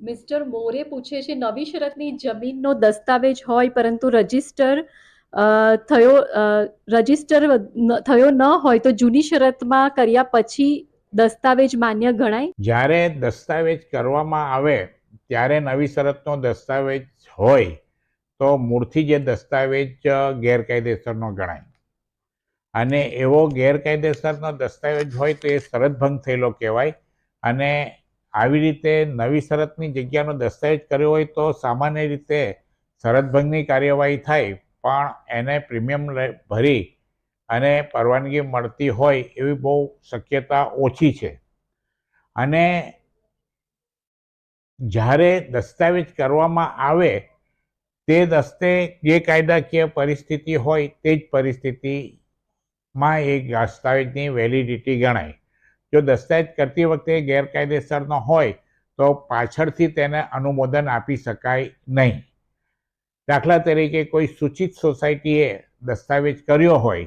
Mister મોરે પૂછે છે, નવી શરતની જમીનનો દસ્તાવેજ હોય પરંતુ રજિસ્ટર થયો રજિસ્ટર થયો ન હોય તો જૂની શરતમાં કર્યા પછી દસ્તાવેજ માન્ય ગણાય? જ્યારે દસ્તાવેજ કરવામાં આવે, ત્યારે નવી શરતનો દસ્તાવેજ હોય, તો મૂળથી જે દસ્તાવેજ ગેરકાયદેસરનો ગણાય. અને એવો ગેરકાયદેસરનો દસ્તાવેજ હોય તો એ શરત ભંગ થયેલો કહેવાય. અને આવી રીતે નવી શરતની જગ્યાનો દસ્તાવેજ કર્યો હોય તો સામાન્ય રીતે શરતભંગની કાર્યવાહી થાય, પણ એને પ્રીમિયમ ભરી અને પરવાનગી મળતી હોય એવી બહુ શક્યતા ઓછી છે. અને જ્યારે દસ્તાવેજ કરવામાં આવે, તે દસ્તે જે કાયદાકીય પરિસ્થિતિ હોય, તે જ પરિસ્થિતિમાં એ દસ્તાવેજની વેલિડિટી ગણાય. જો દસ્તાવેજ કરતી વખતે ગેરકાયદેસરનો હોય, તો પાછળથી તેને અનુમોદન આપી શકાય નહીં. દાખલા તરીકે કોઈ સૂચિત સોસાયટીએ દસ્તાવેજ કર્યો હોય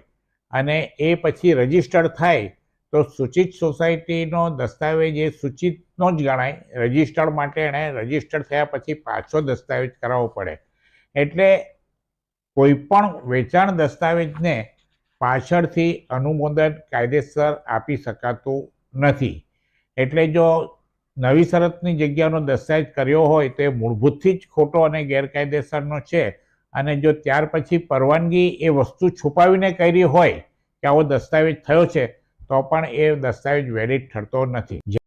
અને એ પછી રજિસ્ટર્ડ થાય, તો સૂચિત સોસાયટીનો દસ્તાવેજ એ સૂચિતનો જ ગણાય. રજિસ્ટર્ડ માટે એણે રજિસ્ટર્ડ થયા પછી પાછો દસ્તાવેજ કરાવવો પડે. એટલે કોઈ પણ વેચાણ દસ્તાવેજને પાછળથી અનુમોદન કાયદેસર આપી શકાતું નથી. એટલે જો નવી શરતની જગ્યાનો દસ્તાવેજ કર્યો હોય, તો એ મૂળભૂતથી જ ખોટો અને ગેરકાયદેસરનો છે. અને જો ત્યાર પછી પરવાનગી એ વસ્તુ છુપાવીને કરી હોય કે આવો દસ્તાવેજ થયો છે, તો પણ એ દસ્તાવેજ વેલિડ ઠરતો નથી.